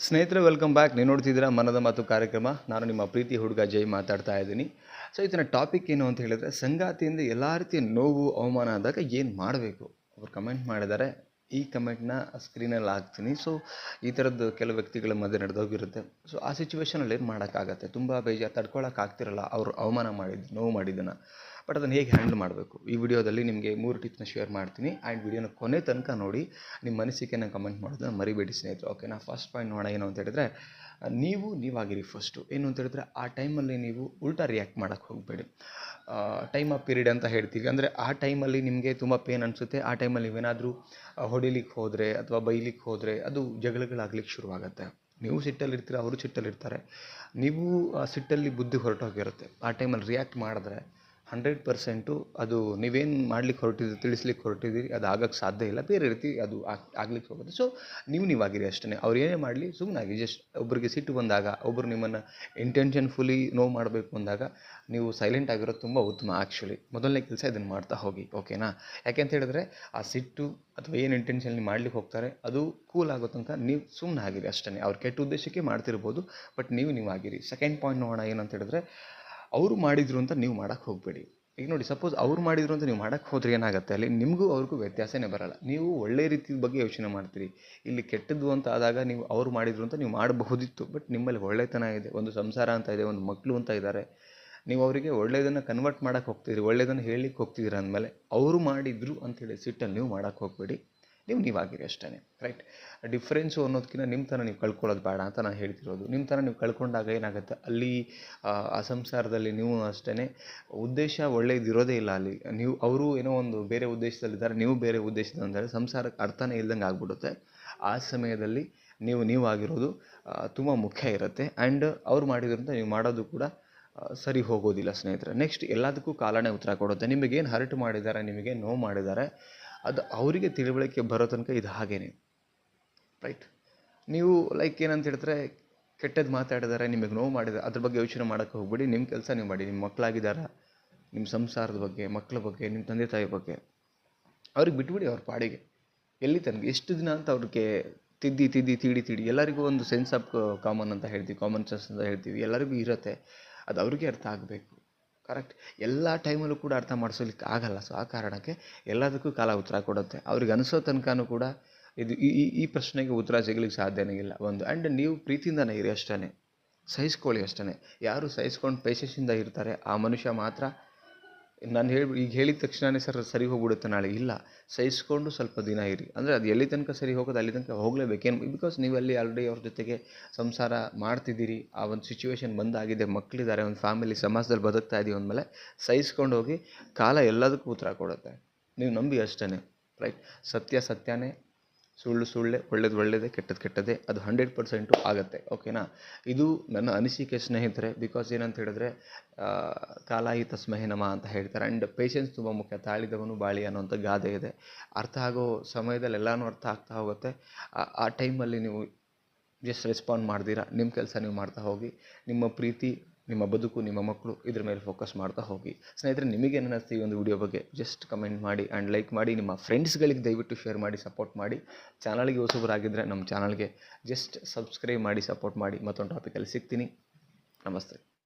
ಸ್ನೇಹಿತರೆ welcome back ನೀವು ನೋಡ್ತಿದ್ದೀರಾ ಮನದ ಮಾತು ಕಾರ್ಯಕ್ರಮ. ನಾನು ನಿಮ್ಮ ಪ್ರೀತಿ ಹುಡುಗ ಜೈ ಮಾತಾಡ್ತಾ ಇದ್ದೀನಿ. ಸೊ ಇದನ್ನ ಟಾಪಿಕ್ ಏನು ಅಂತ ಹೇಳಿದ್ರೆ, ಸಂಗಾತಿಯಿಂದ ಎಲ್ಲ ರೀತಿಯ ನೋವು, ಅವಮಾನ ಆದಾಗ ಏನು ಮಾಡಬೇಕು? ಅವ್ರು ಕಮೆಂಟ್ ಮಾಡಿದ್ದಾರೆ. ಈ ಕಮೆಂಟ್ನ ಸ್ಕ್ರೀನಲ್ಲಿ ಹಾಕ್ತೀನಿ. ಸೊ ಈ ಥರದ್ದು ಕೆಲವು ವ್ಯಕ್ತಿಗಳ ಮಧ್ಯೆ ನಡೆದೋಗಿರುತ್ತೆ. ಸೊ ಆ ಸಿಚುವೇಶನಲ್ಲಿ ಏನು ಮಾಡೋಕ್ಕಾಗತ್ತೆ? ತುಂಬ ಬೇಜಾರು ತಡ್ಕೊಳಕ್ಕೆ ಆಗ್ತಿರಲ್ಲ. ಅವರು ಅವಮಾನ ಮಾಡಿದ್ದು ನೋವು ಮಾಡಿದ್ದನ್ನು. ಬಟ್ ಅದನ್ನು ಹೇಗೆ ಹ್ಯಾಂಡಲ್ ಮಾಡಬೇಕು? ಈ ವಿಡಿಯೋದಲ್ಲಿ ನಿಮಗೆ ಮೂರು ಟಿಪ್ಸ್ನ ಶೇರ್ ಮಾಡ್ತೀನಿ. ಆ್ಯಂಡ್ ವಿಡಿಯೋನ ಕೊನೆ ತನಕ ನೋಡಿ, ನಿಮ್ಮ ಮನಸ್ಸಿಗೆನ ಕಮೆಂಟ್ ಮಾಡೋದನ್ನ ಮರಿಬೇಡಿ ಸ್ನೇಹಿತರು ಓಕೆನಾ ಫಸ್ಟ್ ಪಾಯಿಂಟ್ ನೋಡೋಣ, ಏನು ಅಂತ ಹೇಳಿದ್ರೆ, ನೀವು, ನೀವಾಗಿರಿ ಫಸ್ಟು ಏನು ಅಂತ ಹೇಳಿದ್ರೆ, ಆ ಟೈಮಲ್ಲಿ ನೀವು ಉಲ್ಟಾ ರಿಯಾಕ್ಟ್ ಮಾಡೋಕ್ಕೆ ಹೋಗಬೇಡಿ. ಟೈಮ್ ಆಫ್ ಪೀರಿಯಡ್ ಅಂತ ಹೇಳ್ತೀವಿ. ಅಂದರೆ ಆ ಟೈಮಲ್ಲಿ ನಿಮಗೆ ತುಂಬ ಪೇನ್ ಅನಿಸುತ್ತೆ. ಆ ಟೈಮಲ್ಲಿ ನೀವೇನಾದರೂ ಹೊಡಿಲಿಕ್ಕೆ ಹೋದರೆ ಅಥವಾ ಬೈಲಿಕ್ಕೆ ಹೋದರೆ ಅದು ಜಗಳಗಳಾಗ್ಲಿಕ್ಕೆ ಶುರುವಾಗುತ್ತೆ. ನೀವು ಸಿಟ್ಟಲ್ಲಿರ್ತೀರ ಅವರು ಸಿಟ್ಟಲ್ಲಿರ್ತಾರೆ ನೀವು ಸಿಟ್ಟಲ್ಲಿ ಬುದ್ಧಿ ಹೊರಟೋಗಿರುತ್ತೆ. ಆ ಟೈಮಲ್ಲಿ ರಿಯಾಕ್ಟ್ ಮಾಡಿದ್ರೆ ಹಂಡ್ರೆಡ್ ಪರ್ಸೆಂಟು ಅದು ನೀವೇನು ಮಾಡ್ಲಿಕ್ಕೆ ಹೊರಟಿದ್ದೀರಿ, ತಿಳಿಸ್ಲಿಕ್ಕೆ ಹೊರಟಿದ್ದೀರಿ, ಅದು ಆಗಕ್ಕೆ ಸಾಧ್ಯ ಇಲ್ಲ. ಬೇರೆ ರೀತಿ ಅದು ಆಗಿ, ಆಗ್ಲಿಕ್ಕೆ ಹೋಗುತ್ತೆ. ಸೊ ನೀವು ನೀವಾಗಿರಿ ಅಷ್ಟೇ ಅವ್ರು ಏನೇ ಮಾಡಲಿ ಸುಮ್ಮನಾಗಿ ಜಸ್ಟ್ ಒಬ್ಬರಿಗೆ ಸಿಟ್ಟು ಬಂದಾಗ ಒಬ್ಬರು ನಿಮ್ಮನ್ನು ಇಂಟೆನ್ಷನ್ ಫುಲ್ಲಿ ನೋವು ಮಾಡಬೇಕು ಅಂದಾಗ, ನೀವು ಸೈಲೆಂಟ್ ಆಗಿರೋದು ತುಂಬ ಉತ್ತಮ ಆ್ಯಕ್ಚುಲಿ ಮೊದಲನೇ ಕೆಲಸ ಇದನ್ನು ಮಾಡ್ತಾ ಹೋಗಿ ಓಕೆನಾ ಯಾಕೆ ಅಂತ ಹೇಳಿದ್ರೆ, ಆ ಸಿಟ್ಟು ಅಥವಾ ಏನು ಇಂಟೆನ್ಷನ್ಲಿ ಮಾಡ್ಲಿಕ್ಕೆ ಹೋಗ್ತಾರೆ, ಅದು ಕೂಲ್ ಆಗೋ ತನಕ ನೀವು ಸುಮ್ಮನೆ ಆಗಿರಿ ಅಷ್ಟೇ ಅವ್ರು ಕೆಟ್ಟ ಉದ್ದೇಶಕ್ಕೆ ಮಾಡ್ತಿರ್ಬೋದು ಬಟ್ ನೀವು ನೀವು ಸೆಕೆಂಡ್ ಪಾಯಿಂಟ್ ನೋಡೋಣ, ಏನಂತ ಹೇಳಿದ್ರೆ ಅವರು ಮಾಡಿದ್ರು ಅಂತ ನೀವು ಮಾಡೋಕ್ಕೆ ಹೋಗಬೇಡಿ. ಈಗ ನೋಡಿ ಸಪೋಸ್ ಅವ್ರು ಮಾಡಿದ್ರು ಅಂತ ನೀವು ಮಾಡೋಕ್ಕೆ ಹೋದ್ರೆ ಏನಾಗುತ್ತೆ? ಅಲ್ಲಿ ನಿಮಗೂ ಅವ್ರಿಗೂ ವ್ಯತ್ಯಾಸನೇ ಬರಲ್ಲ. ನೀವು ಒಳ್ಳೆ ರೀತಿ ಬಗ್ಗೆ ಯೋಚನೆ ಮಾಡ್ತೀರಿ. ಇಲ್ಲಿ ಕೆಟ್ಟದ್ದು ಅಂತ ಆದಾಗ ನೀವು ಅವ್ರು ಮಾಡಿದ್ರು ಅಂತ ನೀವು ಮಾಡಬಹುದಿತ್ತು. ಬಟ್ ನಿಮ್ಮಲ್ಲಿ ಒಳ್ಳೆತನ ಇದೆ. ಒಂದು ಸಂಸಾರ ಅಂತ ಇದೆ, ಒಂದು ಮಕ್ಕಳು ಅಂತ ಇದ್ದಾರೆ ನೀವು ಅವರಿಗೆ ಒಳ್ಳೆಯದನ್ನು ಕನ್ವರ್ಟ್ ಮಾಡೋಕ್ಕೆ ಹೋಗ್ತಿದ್ರಿ ಒಳ್ಳೆಯದನ್ನು ಹೇಳಲಿಕ್ಕೆ ಹೋಗ್ತಿದ್ದೀರ ಅಂದಮೇಲೆ ಅವರು ಮಾಡಿದ್ರು ಅಂತೇಳಿ ಸಿಟ್ಟಲ್ಲಿ ನೀವು ಮಾಡೋಕ್ಕೆ ಹೋಗಬೇಡಿ. ನೀವು ನೀವಾಗಿರಿ ಅಷ್ಟೇ ರೈಟ್ ಡಿಫ್ರೆನ್ಸು ಅನ್ನೋದಕ್ಕಿಂತ ನಿಮ್ಮ ಥರ ನೀವು ಕಳ್ಕೊಳ್ಳೋದು ಬೇಡ ಅಂತ ನಾನು ಹೇಳ್ತಿರೋದು. ನಿಮ್ಮ ಥರ ನೀವು ಕಳ್ಕೊಂಡಾಗ ಏನಾಗುತ್ತೆ? ಅಲ್ಲಿ, ಆ ಸಂಸಾರದಲ್ಲಿ ನೀವು ಅಷ್ಟೇ ಉದ್ದೇಶ ಒಳ್ಳೇದಿರೋದೇ ಇಲ್ಲ ಅಲ್ಲಿ. ನೀವು, ಅವರು ಏನೋ ಒಂದು ಬೇರೆ ಉದ್ದೇಶದಲ್ಲಿದ್ದಾರೆ, ನೀವು ಬೇರೆ ಉದ್ದೇಶದಂದರೆ ಸಂಸಾರಕ್ಕೆ ಅರ್ಥನೇ ಇಲ್ದಂಗೆ ಆಗ್ಬಿಡುತ್ತೆ. ಆ ಸಮಯದಲ್ಲಿ ನೀವು ನೀವು ಆಗಿರೋದು ತುಂಬ ಮುಖ್ಯ ಇರುತ್ತೆ. ಆ್ಯಂಡ್ ಅವ್ರು ಮಾಡಿದ್ರಂತ ನೀವು ಮಾಡೋದು ಕೂಡ ಸರಿ ಹೋಗೋದಿಲ್ಲ ಸ್ನೇಹಿತರೆ. ನೆಕ್ಸ್ಟ್ ಎಲ್ಲದಕ್ಕೂ ಕಾಲನೇ ಉತ್ತರ ಕೊಡುತ್ತೆ. ನಿಮಗೇನು ಹರ್ಟ್ ಮಾಡಿದ್ದಾರೆ, ನಿಮಗೆ ನೋವು ಮಾಡಿದ್ದಾರೆ ಅದು ಅವರಿಗೆ ತಿಳುವಳಿಕೆ ಬರೋ ತನಕ ಇದು ಹಾಗೇನೆ. ರೈಟ್ ನೀವು ಲೈಕ್ ಏನಂತ ಹೇಳಿದ್ರೆ ಕೆಟ್ಟದ್ದು ಮಾತಾಡಿದ್ದಾರೆ ನಿಮಗೆ ನೋವು ಮಾಡಿದ್ದಾರೆ ಅದ್ರ ಬಗ್ಗೆ ಯೋಚನೆ ಮಾಡೋಕ್ಕೆ ಹೋಗ್ಬಿಡಿ. ನಿಮ್ಮ ಕೆಲಸ ನೀವು ಮಾಡಿ. ನಿಮ್ಮ ಮಕ್ಕಳಾಗಿದ್ದಾರೆ ನಿಮ್ಮ ಸಂಸಾರದ ಬಗ್ಗೆ ಮಕ್ಕಳ ಬಗ್ಗೆ, ನಿಮ್ಮ ತಂದೆ ತಾಯಿ ಬಗ್ಗೆ. ಅವ್ರಿಗೆ ಬಿಟ್ಬಿಡಿ ಅವ್ರ ಪಾಡಿಗೆ. ಎಲ್ಲಿ ತನಕ ಎಷ್ಟು ದಿನ ಅಂತ ಅವ್ರಿಗೆ ತಿದ್ದಿ ತಿದ್ದಿ, ತಿಡಿ ತಿಡಿ. ಎಲ್ಲರಿಗೂ ಒಂದು ಸೆನ್ಸ್ ಆಫ್ ಕಾಮನ್ ಅಂತ ಹೇಳ್ತೀವಿ. ಕಾಮನ್ ಸೆನ್ಸ್ ಅಂತ ಹೇಳ್ತೀವಿ. ಎಲ್ಲರಿಗೂ ಇರುತ್ತೆ. ಅದು ಅವ್ರಿಗೆ ಅರ್ಥ ಆಗಬೇಕು. ಕರೆಕ್ಟ್ ಎಲ್ಲ ಟೈಮಲ್ಲೂ ಕೂಡ ಅರ್ಥ ಮಾಡಿಸೋಲಿಕ್ಕೆ ಆಗಲ್ಲ. ಸೊ ಆ ಕಾರಣಕ್ಕೆ ಎಲ್ಲದಕ್ಕೂ ಕಾಲ ಉತ್ತರ ಕೊಡುತ್ತೆ. ಅವ್ರಿಗೆ ಅನಿಸೋ ತನಕನೂ ಕೂಡ ಇದು ಈ ಈ ಪ್ರಶ್ನೆಗೆ ಉತ್ತರ ಸಿಗಲಿಕ್ಕೆ ಸಾಧ್ಯನೇ ಇಲ್ಲ. ಒಂದು ಆ್ಯಂಡ್ ನೀವು ಪ್ರೀತಿಯಿಂದನೇ ಇರಿ ಅಷ್ಟೇ ಸಹಿಸ್ಕೊಳ್ಳಿ ಅಷ್ಟೇ ಯಾರು ಸಹಿಸ್ಕೊಂಡು ಪೇಷನ್ಸಿಂದ ಇರ್ತಾರೆ, ಆ ಮನುಷ್ಯ ಮಾತ್ರ ನಾನು ಹೇಳಿ ಈಗ ಹೇಳಿದ ತಕ್ಷಣವೇ ಸರ್ ಸರಿ ಹೋಗ್ಬಿಡುತ್ತೆ ನಾಳೆ. ಇಲ್ಲ, ಸಹಿಸ್ಕೊಂಡು ಸ್ವಲ್ಪ ದಿನ ಇರಿ. ಅಂದರೆ ಅದು ಎಲ್ಲಿ ತನಕ ಸರಿ ಹೋಗೋದು ಅಲ್ಲಿ ತನಕ ಹೋಗಲೇಬೇಕೇನು ಬಿಕಾಸ್ ನೀವು ಅಲ್ಲಿ ಆಲ್ರೆಡಿ ಅವ್ರ ಜೊತೆಗೆ ಸಂಸಾರ ಮಾಡ್ತಿದ್ದೀರಿ. ಆ ಒಂದು ಸಿಚುವೇಶನ್ ಬಂದಾಗಿದೆ. ಮಕ್ಕಳಿದ್ದಾರೆ ಒಂದು ಫ್ಯಾಮಿಲಿ ಸಮಾಜದಲ್ಲಿ ಬದುಕ್ತಾ ಇದೀವಿ ಅಂದಮೇಲೆ ಸಹಿಸ್ಕೊಂಡು ಹೋಗಿ ಕಾಲ ಎಲ್ಲದಕ್ಕೂ ಉತ್ತರ ಕೊಡುತ್ತೆ. ನೀವು ನಂಬಿ ಅಷ್ಟೇ ರೈಟ್ ಸತ್ಯ ಸತ್ಯನೇ. ಸುಳ್ಳು ಸುಳ್ಳೆ, ಒಳ್ಳೇದು ಒಳ್ಳೇದೇ ಕೆಟ್ಟದ್ದು ಕೆಟ್ಟದೇ, ಅದು ಹಂಡ್ರೆಡ್ ಪರ್ಸೆಂಟು ಆಗುತ್ತೆ ಓಕೆನಾ ಇದು ನನ್ನ ಅನಿಸಿಕೆ ಸ್ನೇಹಿತರೆ ಬಿಕಾಸ್ ಏನಂತ ಹೇಳಿದ್ರೆ ಕಾಲಾಯಿತ ಸ್ಮಹೆ ನಮ ಅಂತ ಹೇಳ್ತಾರೆ. ಆ್ಯಂಡ್ ಪೇಷನ್ಸ್ ತುಂಬ ಮುಖ್ಯ. ತಾಳಿದವನು ಬಾಳಿ ಅನ್ನೋಂಥ ಗಾದೆ ಇದೆ. ಅರ್ಥ ಆಗೋ ಸಮಯದಲ್ಲಿ ಎಲ್ಲನೂ ಅರ್ಥ ಆಗ್ತಾ ಹೋಗುತ್ತೆ. ಆ ಟೈಮಲ್ಲಿ ನೀವು ಜಸ್ಟ್ ರೆಸ್ಪಾಂಡ್ ಮಾಡ್ದಿರ. ನಿಮ್ಮ ಕೆಲಸ ನೀವು ಮಾಡ್ತಾ ಹೋಗಿ. ನಿಮ್ಮ ಪ್ರೀತಿ ನಿಮ್ಮ ಬದುಕು, ನಿಮ್ಮ ಮಕ್ಕಳು ಇದ್ರ ಮೇಲೆ ಫೋಕಸ್ ಮಾಡ್ತಾ ಹೋಗಿ. ಸ್ನೇಹಿತರೆ, ನಿಮಗೆ ಅನ್ನಿಸ್ತು ಈ ಒಂದು ವಿಡಿಯೋ ಬಗ್ಗೆ ಜಸ್ಟ್ ಕಮೆಂಟ್ ಮಾಡಿ ಆ್ಯಂಡ್ ಲೈಕ್ ಮಾಡಿ, ನಿಮ್ಮ ಫ್ರೆಂಡ್ಸ್ಗಳಿಗೆ ದಯವಿಟ್ಟು ಶೇರ್ ಮಾಡಿ ಸಪೋರ್ಟ್ ಮಾಡಿ. ಚಾನಲ್ಗೆ ಹೊಸಬರಾಗಿದ್ದರೆ ನಮ್ಮ ಚಾನಲ್ಗೆ ಜಸ್ಟ್ ಸಬ್ಸ್ಕ್ರೈಬ್ ಮಾಡಿ ಸಪೋರ್ಟ್ ಮಾಡಿ. ಮತ್ತೊಂದು ಟಾಪಿಕಲ್ಲಿ ಸಿಗ್ತೀನಿ. ನಮಸ್ತೆ.